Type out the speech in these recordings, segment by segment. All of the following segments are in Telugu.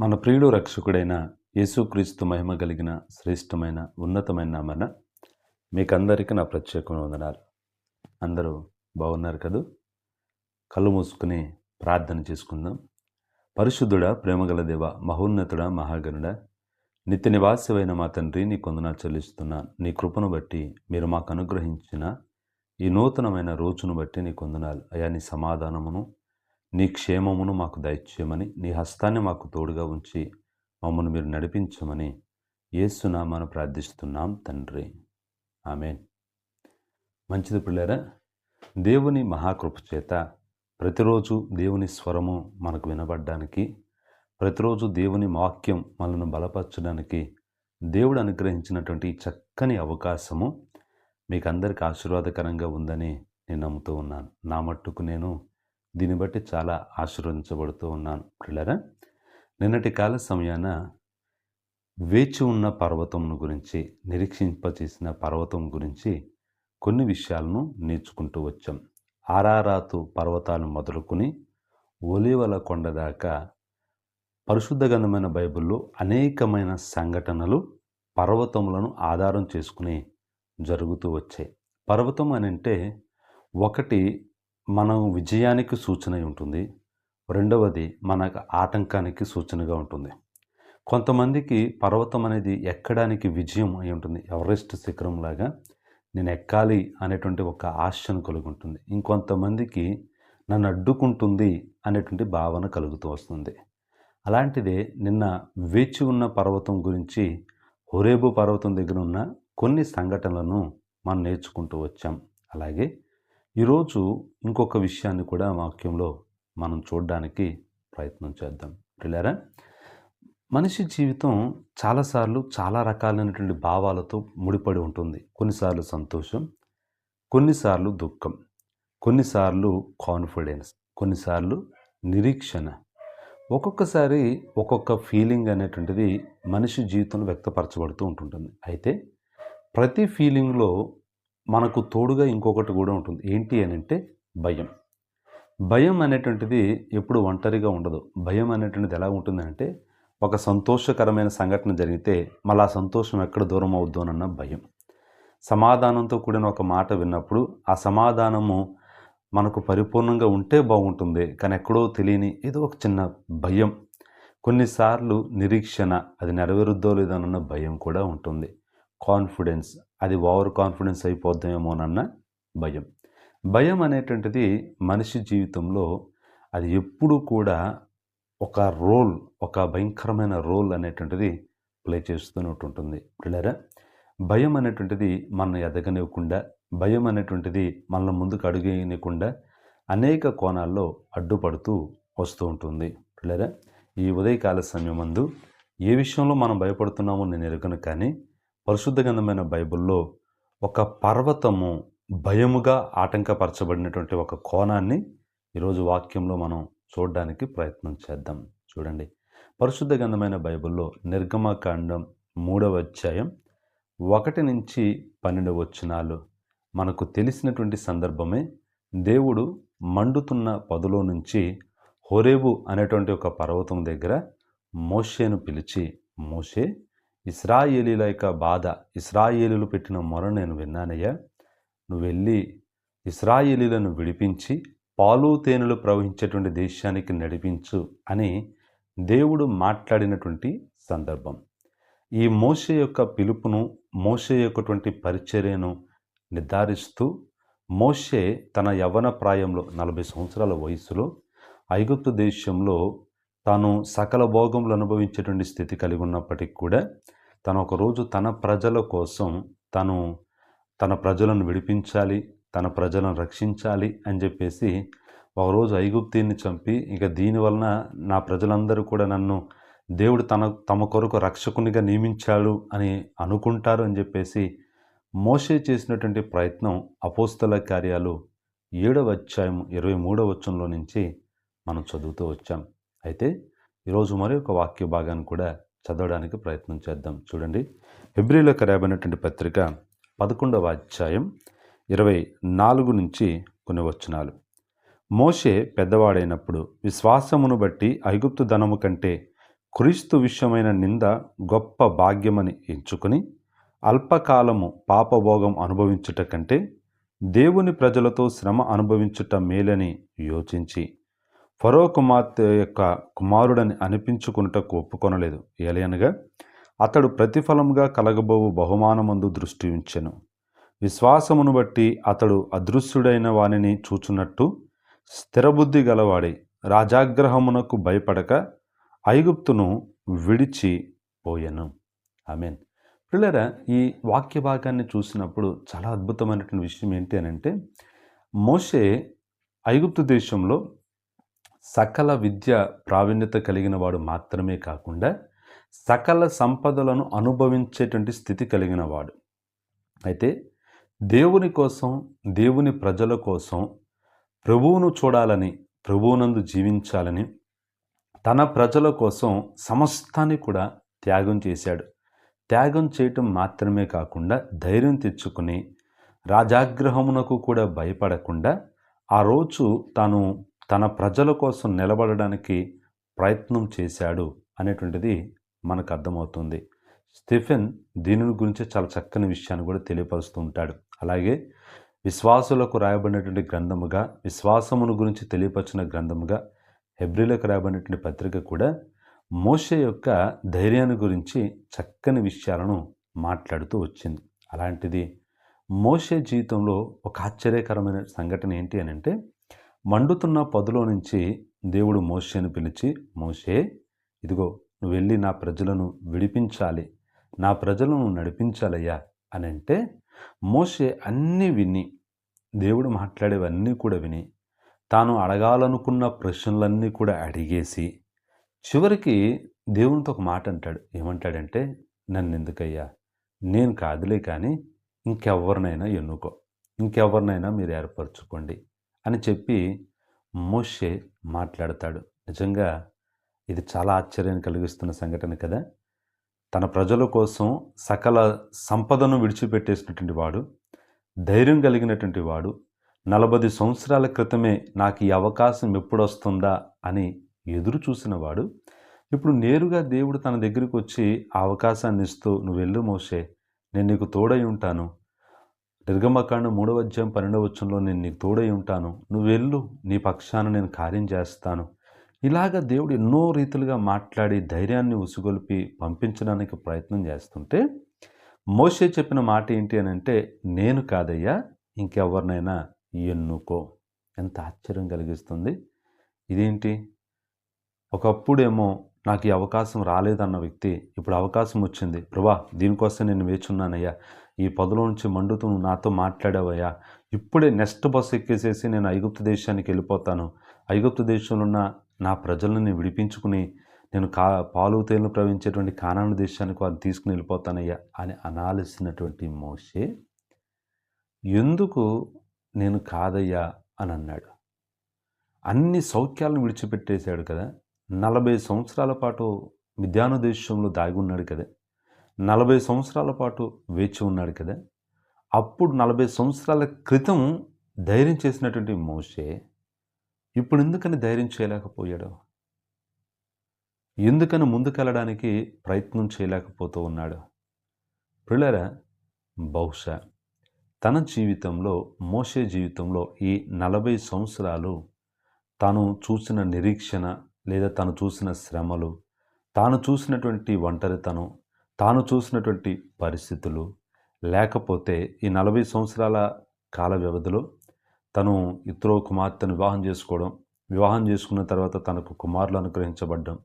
మన ప్రియుడు రక్షకుడైన యేసుక్రీస్తు మహిమ కలిగిన శ్రేష్టమైన ఉన్నతమైన నామన మీకందరికీ నా ప్రత్యేకమైన వందనాలు. అందరూ బాగున్నారు కదూ? కళ్ళు మూసుకుని ప్రార్థన చేసుకుందాం. పరిశుద్ధుడా ప్రేమగల దేవ మహోన్నతుడా మహాగణుడ నిత్య నివాసమైన మా తండ్రి నీ కొందనాలు చెల్లిస్తున్నా నీ కృపను బట్టి మీరు మాకు అనుగ్రహించిన ఈ నూతనమైన రోజును బట్టి నీ కొందనాలు. అయా నీ సమాధానమును నీ క్షేమమును మాకు దయచేయమని నీ హస్తాన్ని మాకు తోడుగా ఉంచి మమ్మల్ని మీరు నడిపించమని ఏసునామాను ప్రార్థిస్తున్నాం తండ్రి. ఆమెన్. మంచిది పిల్లరా దేవుని మహాకృప చేత ప్రతిరోజు దేవుని స్వరము మనకు వినబడ్డానికి ప్రతిరోజు దేవుని వాక్యం మనల్ని బలపరచడానికి దేవుడు అనుగ్రహించినటువంటి చక్కని అవకాశము మీకు అందరికి ఆశీర్వాదకరంగా ఉందని నేను నమ్ముతూ ఉన్నాను. నా మట్టుకు నేను దీన్ని బట్టి చాలా ఆశీర్వదించబడుతూ ఉన్నాను. పిల్లరా నిన్నటి కాల సమయాన వేచి ఉన్న పర్వతంను గురించి నిరీక్షింపచేసిన పర్వతం గురించి కొన్ని విషయాలను నేర్చుకుంటూ వచ్చాం. ఆరారాతు పర్వతాలు మొదలుకొని ఒలివల కొండ దాకా పరిశుద్ధ గంధమైన బైబిల్లో అనేకమైన సంఘటనలు పర్వతములను ఆధారం చేసుకుని జరుగుతూ వచ్చాయి. పర్వతం అని అంటే ఒకటి మనం విజయానికి సూచన ఉంటుంది. రెండవది మనకు ఆటంకానికి సూచనగా ఉంటుంది. కొంతమందికి పర్వతం అనేది ఎక్కడానికి విజయం అయి ఉంటుంది. ఎవరెస్ట్ శిఖరం లాగా నేను ఎక్కాలి అనేటువంటి ఒక ఆశను కలిగి ఉంటుంది. ఇంకొంతమందికి నన్ను అడ్డుకుంటుంది అనేటువంటి భావన కలుగుతూ వస్తుంది. అలాంటిదే నిన్న వేచి ఉన్న పర్వతం గురించి హొరేబు పర్వతం దగ్గర ఉన్న కొన్ని సంఘటనలను మనం నేర్చుకుంటూ వచ్చాం. అలాగే ఈరోజు ఇంకొక విషయాన్ని కూడా వాక్యంలో మనం చూడడానికి ప్రయత్నం చేద్దాం. పిల్లారా మనిషి జీవితం చాలాసార్లు చాలా రకాలైనటువంటి భావాలతో ముడిపడి ఉంటుంది. కొన్నిసార్లు సంతోషం కొన్నిసార్లు దుఃఖం కొన్నిసార్లు కాన్ఫిడెన్స్ కొన్నిసార్లు నిరీక్షణ. ఒక్కొక్కసారి ఒక్కొక్క ఫీలింగ్ అనేటువంటిది మనిషి జీవితంలో వ్యక్తపరచబడుతూ ఉంటుంటుంది. అయితే ప్రతి ఫీలింగ్లో మనకు తోడుగా ఇంకొకటి కూడా ఉంటుంది. ఏంటి అని అంటే భయం. భయం అనేటువంటిది ఎప్పుడు ఒంటరిగా ఉండదు. భయం అనేటువంటిది ఎలా ఉంటుందంటే ఒక సంతోషకరమైన సంఘటన జరిగితే మళ్ళీ ఆ సంతోషం ఎక్కడ దూరం అవుద్దోనన్న భయం. సమాధానంతో కూడిన ఒక మాట విన్నప్పుడు ఆ సమాధానము మనకు పరిపూర్ణంగా ఉంటే బాగుంటుంది. కానీ ఎక్కడో తెలియని ఏదో ఒక చిన్న భయం. కొన్నిసార్లు నిరీక్షణ అది నెరవేరుద్దో లేదన్న భయం కూడా ఉంటుంది. కాన్ఫిడెన్స్ అది ఓవర్ కాన్ఫిడెన్స్ అయిపోద్దేమోనన్న భయం. భయం అనేటువంటిది మనిషి జీవితంలో అది ఎప్పుడూ కూడా ఒక రోల్ ఒక భయంకరమైన రోల్ అనేటువంటిది ప్లే చేస్తున్నట్టుంటుంది. పిల్లరా భయం అనేటువంటిది మనం ఎదగనివ్వకుండా భయం అనేటువంటిది మనల్ని ముందుకు అడుగేయనివ్వకుండా అనేక కోణాల్లో అడ్డుపడుతూ వస్తూ ఉంటుంది పిల్లరా ఈ ఉదయకాల సమయం మందు ఏ విషయంలో మనం భయపడుతున్నామో నేను ఎరుగను కానీ పరిశుద్ధ గంధమైన బైబిల్లో ఒక పర్వతము భయముగా ఆటంకపరచబడినటువంటి ఒక కోణాన్ని ఈరోజు వాక్యంలో మనం చూడడానికి ప్రయత్నం చేద్దాం. చూడండి. పరిశుద్ధ గంధమైన బైబిల్లో నిర్గమకాండం మూడవ అధ్యాయం ఒకటి నుంచి పన్నెండు వచ్చినాలు మనకు తెలిసినటువంటి సందర్భమే దేవుడు మండుతున్న పదులో నుంచి హొరేబు అనేటువంటి ఒక పర్వతం దగ్గర మోషేను పిలిచి మోషే ఇస్రాయేలీల యొక్క బాధ ఇస్రాయేలీలు పెట్టిన మొర నేను విన్నానయ్యా. నువ్వు వెళ్ళి ఇస్రాయేలీలను విడిపించి పాలు తేనెలు ప్రవహించేటువంటి దేశానికి నడిపించు అని దేవుడు మాట్లాడినటువంటి సందర్భం. ఈ మోషే యొక్క పిలుపును మోస యొక్కటువంటి పరిచర్యను నిర్ధారిస్తూ మోషే తన యవన ప్రాయంలో నలభై సంవత్సరాల వయసులో ఐగుప్తు దేశంలో తాను సకల భోగములు అనుభవించేటువంటి స్థితి కలిగి ఉన్నప్పటికీ కూడా తను ఒకరోజు తన ప్రజల కోసం తను తన ప్రజలను విడిపించాలి తన ప్రజలను రక్షించాలి అని చెప్పేసి ఒకరోజు ఐగుప్తిని చంపి ఇక దీనివలన నా ప్రజలందరూ కూడా నన్ను దేవుడు తన తమ కొరకు రక్షకునిగా నియమించాడు అని అనుకుంటారు అని చెప్పేసి మోసే చేసినటువంటి ప్రయత్నం అపోస్తల కార్యాలు ఏడవ అధ్యాయం ఇరవై మూడవ వచ్చంలో నుంచి మనం చదువుతూ వచ్చాం. అయితే ఈరోజు మరి ఒక వాక్య భాగాన్ని కూడా చదవడానికి ప్రయత్నం చేద్దాం. చూడండి. హెబ్రిలకు రాబడినటువంటి పత్రిక పదకొండవ అధ్యాయం ఇరవై నాలుగు నుంచి కొన్ని వచనాలు. మోషే పెద్దవాడైనప్పుడు విశ్వాసమును బట్టి ఐగుప్తు ధనము కంటే క్రీస్తు విషయమైన నింద గొప్ప భాగ్యమని ఎంచుకుని అల్పకాలము పాపభోగం అనుభవించుట కంటే దేవుని ప్రజలతో శ్రమ అనుభవించుట మేలని యోచించి ఫరో కుమార్తె యొక్క కుమారుడని అనిపించుకున్నటకు ఒప్పుకొనలేదు ఏలయనగా అతడు ప్రతిఫలంగా కలగబోవు బహుమానమందు దృష్టి ఉంచెను. విశ్వాసమును బట్టి అతడు అదృశ్యుడైన వానిని చూచున్నట్టు స్థిరబుద్ధి గలవాడి రాజాగ్రహమునకు భయపడక ఐగుప్తును విడిచి పోయెను. మీన్ పిల్లరా ఈ వాక్య భాగాన్ని చూసినప్పుడు చాలా అద్భుతమైనటువంటి విషయం ఏంటి అని అంటే మోషే ఐగుప్తు దేశంలో సకల విద్య ప్రావీణ్యత కలిగిన వాడు మాత్రమే కాకుండా సకల సంపదలను అనుభవించేటువంటి స్థితి కలిగిన వాడు. అయితే దేవుని కోసం దేవుని ప్రజల కోసం ప్రభువును చూడాలని ప్రభువునందు జీవించాలని తన ప్రజల కోసం సమస్తాన్ని కూడా త్యాగం చేశాడు. త్యాగం చేయటం మాత్రమే కాకుండా ధైర్యం తెచ్చుకుని రాజాగ్రహమునకు కూడా భయపడకుండా ఆ రోజు తాను తన ప్రజల కోసం నిలబడడానికి ప్రయత్నం చేశాడు అనేటువంటిది మనకు అర్థమవుతుంది. స్టిఫెన్ దీని గురించి చాలా చక్కని విషయాన్ని కూడా తెలియపరుస్తూ ఉంటాడు. అలాగే విశ్వాసులకు రాయబడినటువంటి గ్రంథముగా విశ్వాసమును గురించి తెలియపరిచిన గ్రంథముగా హెబ్రిలకు రాయబడినటువంటి పత్రిక కూడా మోషే యొక్క ధైర్యాన్ని గురించి చక్కని విషయాలను మాట్లాడుతూ వచ్చింది. అలాంటిది మోషే జీవితంలో ఒక ఆశ్చర్యకరమైన సంఘటన ఏంటి అని అంటే మండుతున్న పొదలో నుంచి దేవుడు మోషేను పిలిచి మోషే ఇదిగో నువ్వు వెళ్ళి నా ప్రజలను విడిపించాలి. నా ప్రజలను నడిపించాలయ్యా అని అంటే మోషే అన్నీ విని దేవుడు మాట్లాడేవన్నీ కూడా విని తాను అడగాలనుకున్న ప్రశ్నలన్నీ కూడా అడిగేసి చివరికి దేవునితో ఒక మాట అంటాడు. ఏమంటాడంటే నన్ను ఎందుకయ్యా? నేను కాదులే కానీ ఇంకెవరినైనా ఎన్నుకో. ఇంకెవరినైనా మీరు ఏర్పరచుకోండి. అని చెప్పి మోషే మాట్లాడతాడు. నిజంగా ఇది చాలా ఆశ్చర్యాన్ని కలిగిస్తున్న సంఘటన కదా? తన ప్రజల కోసం సకల సంపదను విడిచిపెట్టేసినటువంటి వాడు ధైర్యం కలిగినటువంటి వాడు నలభై సంవత్సరాల క్రితమే నాకు ఈ అవకాశం ఎప్పుడు వస్తుందా అని ఎదురు చూసినవాడు ఇప్పుడు నేరుగా దేవుడు తన దగ్గరికి వచ్చి ఆ అవకాశాన్ని ఇస్తూ నువ్వు వెళ్ళు మోసే నేను నీకు తోడై ఉంటాను నిర్గమకాండ మూడవ అధ్యాయం పన్నెండవ వచ్చంలో నేను నీకు తోడై ఉంటాను. నువ్వు వెళ్ళు నీ పక్షాన నేను కార్యం చేస్తాను. ఇలాగ దేవుడు ఎన్నో రీతులుగా మాట్లాడి ధైర్యాన్ని ఉసుగొలిపి పంపించడానికి ప్రయత్నం చేస్తుంటే మోసే చెప్పిన మాట ఏంటి అని అంటే నేను కాదయ్యా ఇంకెవరినైనా ఎన్నుకో. ఎంత ఆశ్చర్యం కలిగిస్తుంది. ఇదేంటి? ఒకప్పుడేమో నాకు ఈ అవకాశం రాలేదన్న వ్యక్తి ఇప్పుడు అవకాశం వచ్చింది. ప్రభా దీనికోసం నేను వేచున్నానయ్యా. ఈ పదలో నుంచి మండుతూ నువ్వు నాతో మాట్లాడావయ్యా. ఇప్పుడే నెక్స్ట్ బస్సు ఎక్కేసేసి నేను ఐగుప్తు దేశానికి వెళ్ళిపోతాను. ఐగుప్తు దేశంలో ఉన్న నా ప్రజలను విడిపించుకుని నేను కా పాలు తేలను ప్రవహించేటువంటి కానాను దేశానికి వారిని తీసుకుని వెళ్ళిపోతానయ్యా అని అనాలిసినటువంటి మోషే ఎందుకు నేను కాదయ్యా అని అన్నాడు. అన్ని సౌఖ్యాలను విడిచిపెట్టేశాడు కదా. నలభై సంవత్సరాల పాటు మిథ్యాను దేశంలో దాగి ఉన్నాడు కదా. నలభై సంవత్సరాల పాటు వేచి ఉన్నాడు కదా. అప్పుడు నలభై సంవత్సరాల క్రితం ధైర్యం చేసినటువంటి మోషే ఇప్పుడు ఎందుకని ధైర్యం చేయలేకపోయాడు? ఎందుకని ముందుకెళ్ళడానికి ప్రయత్నం చేయలేకపోతూ ఉన్నాడు? పిల్లరా బహుశా తన జీవితంలో మోసే జీవితంలో ఈ నలభై సంవత్సరాలు తను చూసిన నిరీక్షణ లేదా తను చూసిన శ్రమలు తాను చూసినటువంటి ఒంటరితనం తాను చూసినటువంటి పరిస్థితులు లేకపోతే ఈ నలభై సంవత్సరాల కాల వ్యవధిలో తను ఇతరో కుమార్తెను వివాహం చేసుకోవడం వివాహం చేసుకున్న తర్వాత తనకు కుమారులు అనుగ్రహించబడ్డం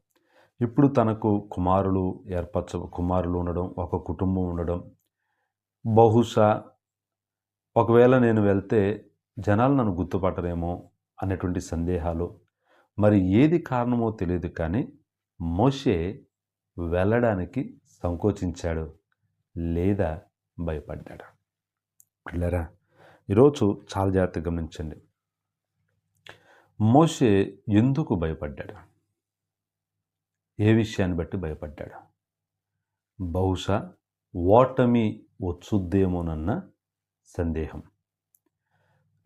ఇప్పుడు తనకు కుమారులు ఏర్పరచ కుమారులు ఉండడం ఒక కుటుంబం ఉండడం బహుశా ఒకవేళ నేను వెళ్తే జనాలు నన్ను గుర్తుపట్టరేమో అనేటువంటి సందేహాలు మరి ఏది కారణమో తెలియదు కానీ మోషే వెళ్ళడానికి సంకోచించాడు లేదా భయపడ్డాడు. పిల్లరా ఈరోజు చాలా జాగ్రత్తగా గమనించండి. మోషే ఎందుకు భయపడ్డాడు? ఏ విషయాన్ని బట్టి భయపడ్డాడు? బహుశా ఓటమి వచ్చుద్దేమోనన్న సందేహం.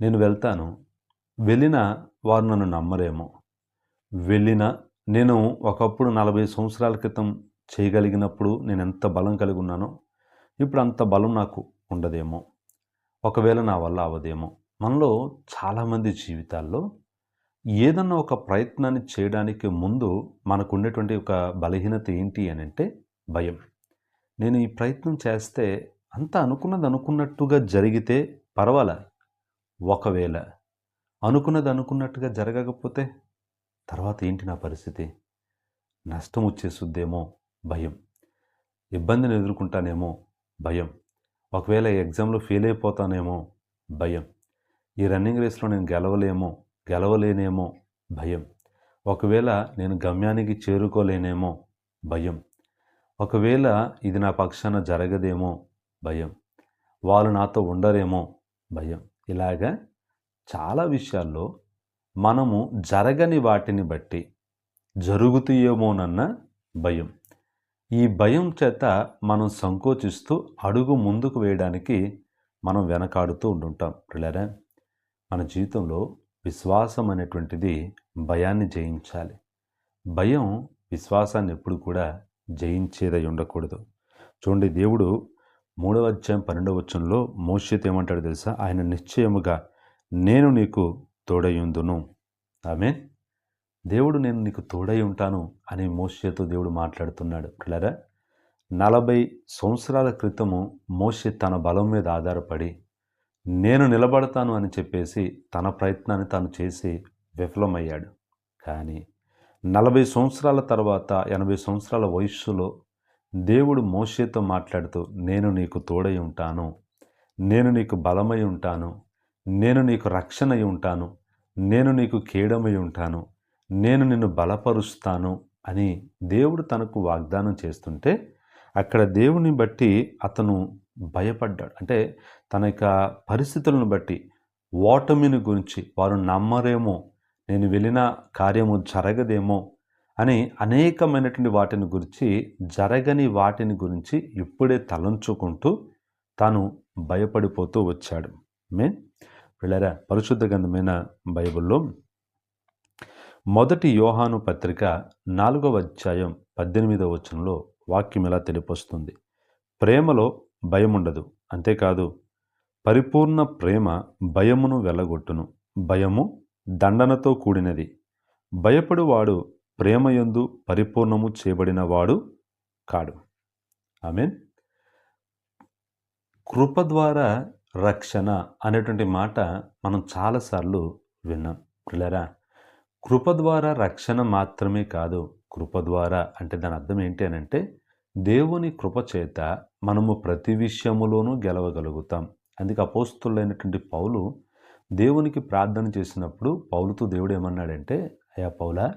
నేను వెళ్తాను వెళ్ళినా వారు నన్ను నమ్మరేమో. వెళ్ళిన నేను ఒకప్పుడు నలభై సంవత్సరాల క్రితం చేయగలిగినప్పుడు నేను ఎంత బలం కలిగి ఉన్నానో ఇప్పుడు అంత బలం నాకు ఉండదేమో. ఒకవేళ నా వల్ల అవదేమో. మనలో చాలామంది జీవితాల్లో ఏదన్నా ఒక ప్రయత్నాన్ని చేయడానికి ముందు మనకు ఉండేటువంటి ఒక బలహీనత ఏంటి అని అంటే భయం. నేను ఈ ప్రయత్నం చేస్తే అంత అనుకున్నది అనుకున్నట్టుగా జరిగితే పర్వాలే. ఒకవేళ అనుకున్నది అనుకున్నట్టుగా జరగకపోతే తర్వాత ఏంటి నా పరిస్థితి? నష్టం వచ్చేసుద్దేమో భయం. ఇబ్బందిని ఎదుర్కొంటానేమో భయం. ఒకవేళ ఎగ్జామ్లో ఫెయిల్ అయిపోతానేమో భయం. ఈ రన్నింగ్ రేస్లో నేను గెలవలేమో గెలవలేనేమో భయం. ఒకవేళ నేను గమ్యానికి చేరుకోలేనేమో భయం. ఒకవేళ ఇది నా పక్షాన జరగదేమో భయం. వాళ్ళు నాతో ఉండరేమో భయం. ఇలాగా చాలా విషయాల్లో మనము జరగని వాటిని బట్టి జరుగుతాయేమోనన్న భయం. ఈ భయం చేత మనం సంకోచిస్తూ అడుగు ముందుకు వేయడానికి మనం వెనకాడుతూ ఉండుంటాం. పిల్లరా మన జీవితంలో విశ్వాసం అనేటువంటిది భయాన్ని జయించాలి. భయం విశ్వాసాన్ని ఎప్పుడు కూడా జయించేదై ఉండకూడదు. చూడండి దేవుడు మూడవ అధ్యాయం పన్నెండవ వచ్చంలో మోషిత్ ఏమంటాడు తెలుసా? ఆయన నిశ్చయముగా నేను నీకు తోడయుందును. ఆమె దేవుడు నేను నీకు తోడై ఉంటాను అని మోషేతో దేవుడు మాట్లాడుతున్నాడు. పిల్లరా నలభై సంవత్సరాల క్రితము మోషే తన బలం మీద ఆధారపడి నేను నిలబడతాను అని చెప్పేసి తన ప్రయత్నాన్ని తాను చేసి విఫలమయ్యాడు. కానీ నలభై సంవత్సరాల తర్వాత ఎనభై సంవత్సరాల వయస్సులో దేవుడు మోషేతో మాట్లాడుతూ నేను నీకు తోడై ఉంటాను నేను నీకు బలమై ఉంటాను నేను నీకు రక్షణై ఉంటాను. నేను నీకు కేడమై ఉంటాను. నేను నిన్ను బలపరుస్తాను అని దేవుడు తనకు వాగ్దానం చేస్తుంటే అక్కడ దేవుని బట్టి అతను భయపడ్డాడు. అంటే తన యొక్క పరిస్థితులను బట్టి ఓటమిని గురించి వారు నమ్మరేమో నేను వెళ్ళిన కార్యము జరగదేమో అని అనేకమైనటువంటి వాటిని గురించి జరగని వాటిని గురించి ఇప్పుడే తలంచుకుంటూ తాను భయపడిపోతూ వచ్చాడు. మీన్ పిల్లరా పరిశుద్ధ గంధమైన బైబిల్లో మొదటి యోహాను పత్రిక నాలుగవ అధ్యాయం పద్దెనిమిదవ వచనంలో వాక్యం ఇలా తెలిపొస్తుంది ప్రేమలో భయం ఉండదు అంతేకాదు పరిపూర్ణ ప్రేమ భయమును వెళ్ళగొట్టును భయము దండనతో కూడినది. భయపడువాడు ప్రేమయందు పరిపూర్ణము చేయబడినవాడు కాడు. ఐ మీన్ కృప ద్వారా రక్షణ అనేటువంటి మాట మనం చాలాసార్లు విన్నాం. పిల్లరా కృప ద్వారా రక్షణ మాత్రమే కాదు కృప ద్వారా అంటే దాని అర్థం ఏంటి అని అంటే దేవుని కృప చేత మనము ప్రతి విషయములోనూ గెలవగలుగుతాం. అందుకే అపోస్తులైనటువంటి పౌలు దేవునికి ప్రార్థన చేసినప్పుడు పౌలుతో దేవుడు ఏమన్నాడంటే అయ్యా పౌల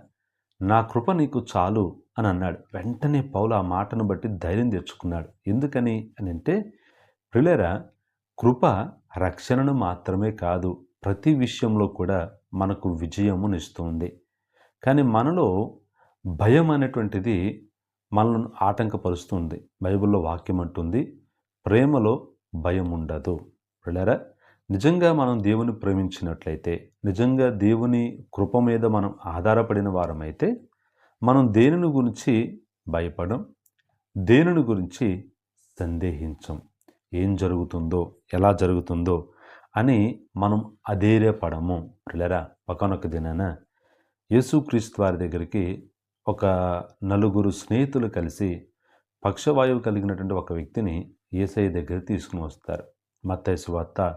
నా కృప నీకు చాలు అని అన్నాడు. వెంటనే పౌలు ఆ మాటను బట్టి ధైర్యం తెచ్చుకున్నాడు. ఎందుకని అని అంటే ప్రిలేరా కృప రక్షణను మాత్రమే కాదు ప్రతి విషయంలో కూడా మనకు విజయమునిస్తుంది కానీ మనలో భయం అనేటువంటిది మనల్ని ఆటంకపరుస్తుంది. బైబిల్లో వాక్యం అంటుంది ప్రేమలో భయం ఉండదు. వెళ్ళారా? నిజంగా మనం దేవుని ప్రేమించినట్లయితే నిజంగా దేవుని కృప మీద మనం ఆధారపడిన వారమైతే మనం దేనిని గురించి భయపడం దేనిని గురించి సందేహించం. ఏం జరుగుతుందో ఎలా జరుగుతుందో అని మనం అధైర్యపడము. పిల్లరా ఒకనొక దినాన యేసుక్రీస్తు వారి దగ్గరికి ఒక నలుగురు స్నేహితులు కలిసి పక్షవాయువు కలిగినటువంటి ఒక వ్యక్తిని ఏసఐ దగ్గర తీసుకుని వస్తారు. మత్తైసు వార్త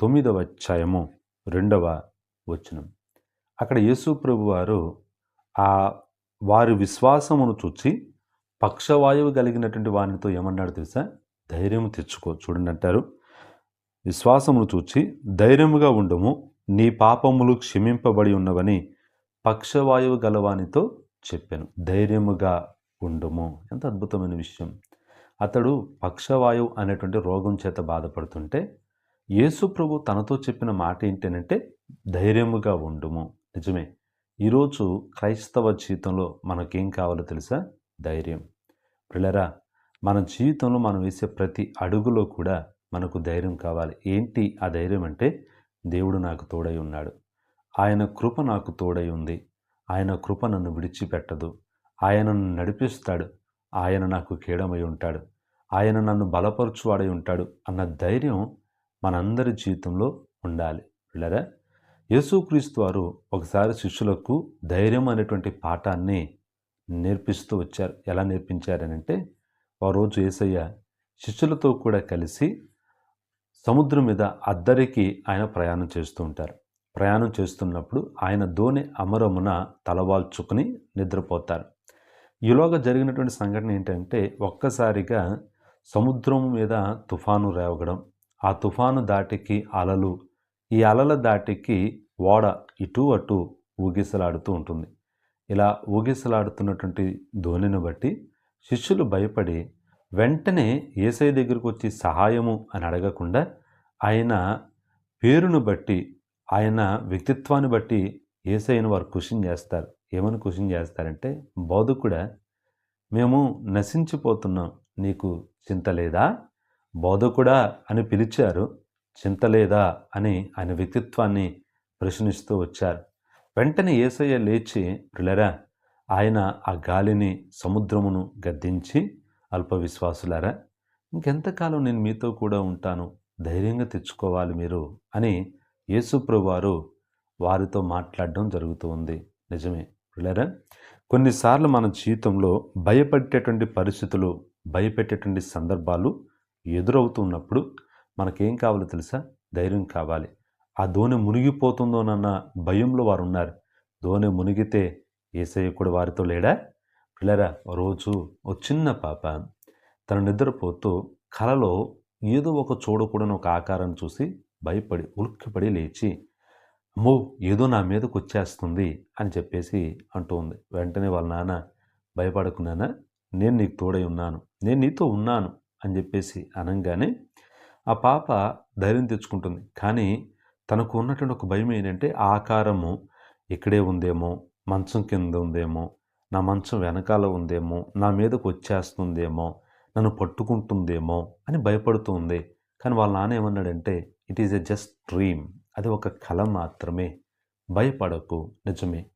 తొమ్మిదవ అధ్యాయము రెండవ వచనం. అక్కడ యేసు ప్రభు వారు ఆ వారి విశ్వాసమును చూచి పక్షవాయువు కలిగినటువంటి వారితో ఏమన్నాడు తెలుసా? ధైర్యం తెచ్చుకో చూడండి అంటారు. విశ్వాసమును చూచి ధైర్యముగా ఉండము. నీ పాపములు క్షమింపబడి ఉన్నవని పక్షవాయువు గలవానితో చెప్పాను. ధైర్యముగా ఉండము. ఎంత అద్భుతమైన విషయం. అతడు పక్షవాయువు అనేటువంటి రోగం చేత బాధపడుతుంటే యేసు ప్రభు తనతో చెప్పిన మాట ఏంటంటే ధైర్యముగా ఉండుము. నిజమే. ఈరోజు క్రైస్తవ జీవితంలో మనకేం కావాలో తెలుసా? ధైర్యం. పిల్లరా మన జీవితంలో మనం వేసే ప్రతి అడుగులో కూడా మనకు ధైర్యం కావాలి. ఏంటి ఆ ధైర్యం అంటే దేవుడు నాకు తోడై ఉన్నాడు. ఆయన కృప నాకు తోడై ఉంది. ఆయన కృప నన్ను విడిచిపెట్టదు. ఆయన నన్ను నడిపిస్తాడు. ఆయన నాకు కీడమై ఉంటాడు. ఆయన నన్ను బలపరచువాడై ఉంటాడు అన్న ధైర్యం మనందరి జీవితంలో ఉండాలి. వెళ్ళరా? యేసుక్రీస్తు వారు ఒకసారి శిష్యులకు ధైర్యం అనేటువంటి పాఠాన్ని నేర్పిస్తూ వచ్చారు. ఎలా నేర్పించారనంటే ఆ రోజు ఏసయ్య శిష్యులతో కూడా కలిసి సముద్రం మీద అద్దరికి ఆయన ప్రయాణం చేస్తూ ఉంటారు. ప్రయాణం చేస్తున్నప్పుడు ఆయన దోణి అమరమున తలవాల్చుకుని నిద్రపోతారు. ఈలోగా జరిగినటువంటి సంఘటన ఏంటంటే ఒక్కసారిగా సముద్రం మీద తుఫాను రేవగడం ఆ తుఫాను దాటికి అలలు ఈ అలల దాటికి ఓడ ఇటు అటు ఊగిసలాడుతూ ఉంటుంది. ఇలా ఊగిసలాడుతున్నటువంటి ధోనిని బట్టి శిష్యులు భయపడి వెంటనే ఏసై దగ్గరకు వచ్చి సహాయము అని అడగకుండా ఆయన పేరును బట్టి ఆయన వ్యక్తిత్వాన్ని బట్టి ఏసైను వారు క్వశ్చన్ చేస్తారు. ఏమని క్వశ్చన్ చేస్తారంటే బోధకుడా మేము నశించిపోతున్నాం. నీకు చింత లేదా? బోధకుడా అని పిలిచారు. చింత లేదా? అని ఆయన వ్యక్తిత్వాన్ని ప్రశ్నిస్తూ వచ్చారు. వెంటనే ఏసయ్య లేచి పిల్లరా ఆయన ఆ గాలిని సముద్రమును గద్దించి అల్పవిశ్వాసులారా ఇంకెంతకాలం నేను మీతో కూడా ఉంటాను ధైర్యంగా తెచ్చుకోవాలి మీరు అని యేసుప్రభు వారు వారితో మాట్లాడడం జరుగుతూ ఉంది. నిజమే. పిల్లరా కొన్నిసార్లు మన జీవితంలో భయపడేటువంటి పరిస్థితులు భయపెట్టేటువంటి సందర్భాలు ఎదురవుతున్నప్పుడు మనకేం కావాలో తెలుసా? ధైర్యం కావాలి. ఆ దోణి మునిగిపోతుందోనన్న భయంలో వారు ఉన్నారు దోణి మునిగితే ఏసయ్యకుడు కూడా వారితో లేడా? పిల్లరా రోజు ఓ చిన్న పాప తన నిద్రపోతూ కలలో ఏదో ఒక చూడకూడని ఒక ఆకారం చూసి భయపడి ఉలిక్కిపడి లేచి అమ్మో ఏదో నా మీదకు వచ్చేస్తుంది అని చెప్పేసి అంటూ ఉంది. వెంటనే వాళ్ళ నాన్న భయపడకున్నానా నేను నీకు తోడై ఉన్నాను నేను నీతో ఉన్నాను అని చెప్పేసి అనగానే ఆ పాప ధైర్యం తెచ్చుకుంటుంది. కానీ తనకు ఉన్నటువంటి ఒక భయం ఏంటంటే ఆకారము ఇక్కడే ఉందేమో మంచం కింద ఉందేమో నా మంచం వెనకాల ఉందేమో నా మీదకు వచ్చేస్తుందేమో నన్ను పట్టుకుంటుందేమో అని భయపడుతూ ఉంది కానీ వాళ్ళ నాన్న ఏమన్నాడంటే it is a just dream అది ఒక కళ మాత్రమే. భయపడకు. నిజమే.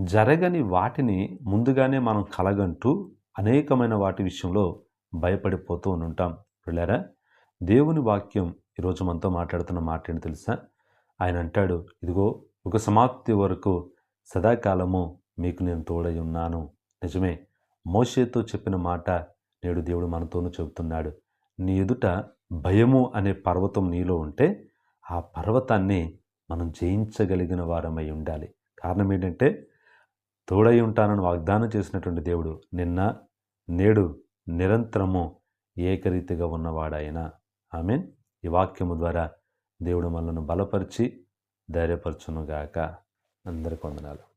జరగని వాటిని ముందుగానే మనం కలగంటూ అనేకమైన వాటి విషయంలో భయపడిపోతూ ఉంటాం పిల్లరా దేవుని వాక్యం ఈరోజు మనతో మాట్లాడుతున్న మాట ఏంటి తెలుసా? ఆయన అంటాడు ఇదిగో ఒక సమాప్తి వరకు సదాకాలము మీకు నేను తోడై ఉన్నాను. నిజమే మోషేతో చెప్పిన మాట నేడు దేవుడు మనతోనూ చెబుతున్నాడు. నీ ఎదుట భయము అనే పర్వతం నీలో ఉంటే ఆ పర్వతాన్ని మనం జయించగలిగిన వారమై ఉండాలి. కారణం ఏంటంటే తోడై ఉంటానని వాగ్దానం చేసినటువంటి దేవుడు నిన్న నేడు నిరంతరము ఏకరీతిగా ఉన్నవాడాయన. మీన్ ఈ వాక్యము ద్వారా దేవుడు మనల్ని బలపరిచి ధైర్యపరచునుగాక. అందరికి వందనాలు.